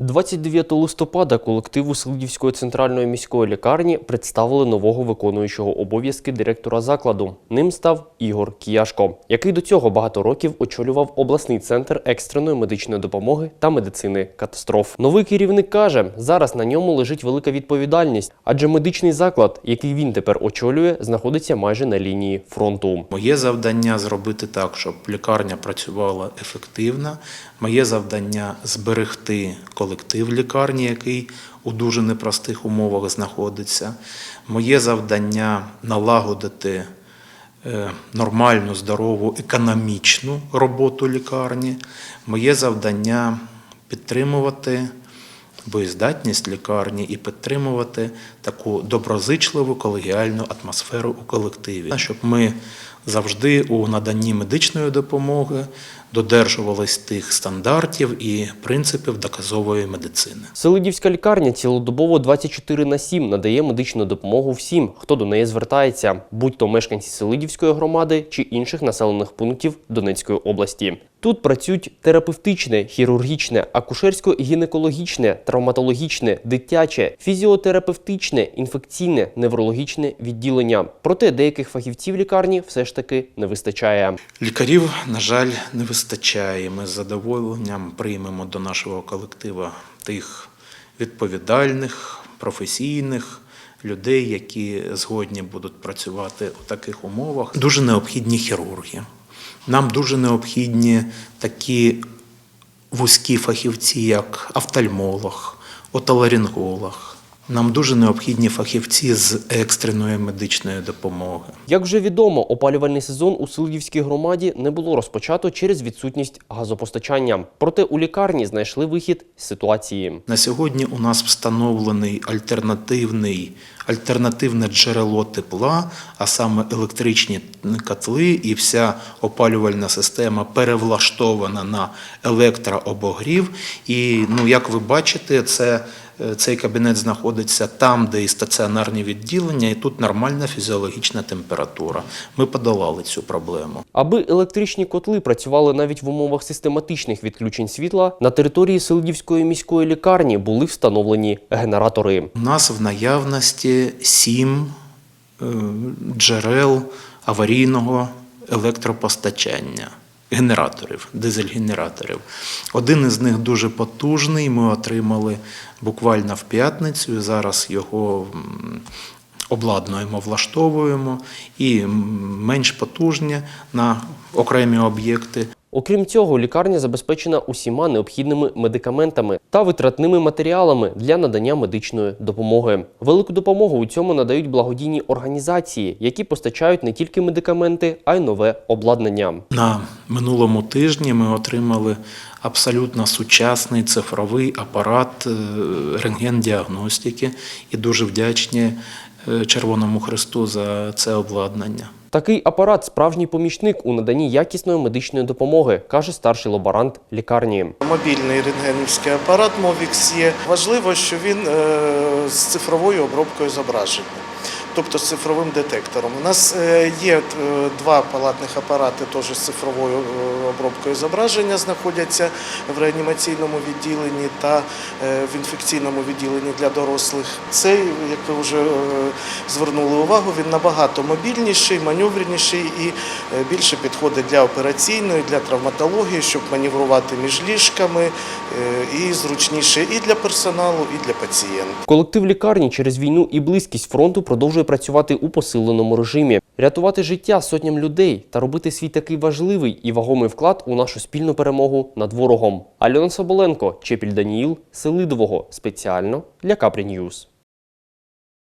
29 листопада колективу Селидівської центральної міської лікарні представили нового виконуючого обов'язки директора закладу. Ним став Ігор Кіяшко, який до цього багато років очолював обласний центр екстреної медичної допомоги та медицини катастроф. Новий керівник каже, зараз на ньому лежить велика відповідальність, адже медичний заклад, який він тепер очолює, знаходиться майже на лінії фронту. Моє завдання зробити так, щоб лікарня працювала ефективно. Моє завдання зберегти колектив лікарні, який у дуже непростих умовах знаходиться. Моє завдання налагодити е, нормальну, здорову, економічну роботу лікарні. Моє завдання підтримувати боєздатність лікарні і підтримувати таку доброзичливу колегіальну атмосферу у колективі, щоб ми завжди у наданні медичної допомоги додержувались тих стандартів і принципів доказової медицини. Селидівська лікарня цілодобово 24 на 7 надає медичну допомогу всім, хто до неї звертається, будь-то мешканці Селидівської громади чи інших населених пунктів Донецької області. Тут працюють терапевтичне, хірургічне, акушерсько-гінекологічне, травматологічне, дитяче, фізіотерапевтичне, інфекційне, неврологічне відділення. Проте деяких фахівців лікарні все таки не вистачає. Лікарів, на жаль, не вистачає. Ми з задоволенням приймемо до нашого колектива тих відповідальних, професійних людей, які згодні будуть працювати у таких умовах. Дуже необхідні хірурги. Нам дуже необхідні такі вузькі фахівці, як офтальмолог, отоларинголог. Нам дуже необхідні фахівці з екстреної медичної допомоги. Як вже відомо, опалювальний сезон у Селидівській громаді не було розпочато через відсутність газопостачання. Проте у лікарні знайшли вихід з ситуації. На сьогодні у нас встановлений альтернативний, альтернативне джерело тепла, а саме електричні котли, і вся опалювальна система перевлаштована на електрообогрів. І ну, як ви бачите, це. Е, Цей кабінет знаходиться там, де і стаціонарні відділення, і тут нормальна фізіологічна температура. Ми подолали цю проблему. Аби електричні котли працювали навіть в умовах систематичних відключень світла, на території Селидівської міської лікарні були встановлені генератори. У нас в наявності сім е, джерел аварійного електропостачання. Генераторів, дизель-генераторів. Один із них дуже потужний. Ми отримали буквально в п'ятницю. Зараз його обладнуємо, влаштовуємо і менш потужні на окремі об'єкти. Окрім цього, лікарня забезпечена усіма необхідними медикаментами та витратними матеріалами для надання медичної допомоги. Велику допомогу у цьому надають благодійні організації, які постачають не тільки медикаменти, а й нове обладнання. На минулому тижні ми отримали абсолютно сучасний цифровий апарат е, рентген-діагностики і дуже вдячні е, Червоному Христу за це обладнання. Такий апарат справжній помічник у наданні якісної медичної допомоги, каже старший лаборант лікарні. Мобільний рентгенівський апарат Мовікс є. Важливо, що він е, з цифровою обробкою зображення, тобто з цифровим детектором. У нас е, є е, два палатних апарати теж з цифровою е, обробкою зображення, знаходяться в реанімаційному відділенні та в інфекційному відділенні для дорослих. Цей, як ви вже звернули увагу, він набагато мобільніший, маневреніший і більше підходить для операційної, для травматології, щоб маневрувати між ліжками і зручніше і для персоналу, і для пацієнта. Колектив лікарні через війну і близькість фронту продовжує працювати у посиленому режимі, рятувати життя сотням людей та робити свій такий важливий і вагомий вклад у нашу спільну перемогу над ворогом. Альона Соболенко, Чепіль Даніїл, Селидового спеціально для Капрі Ньюз.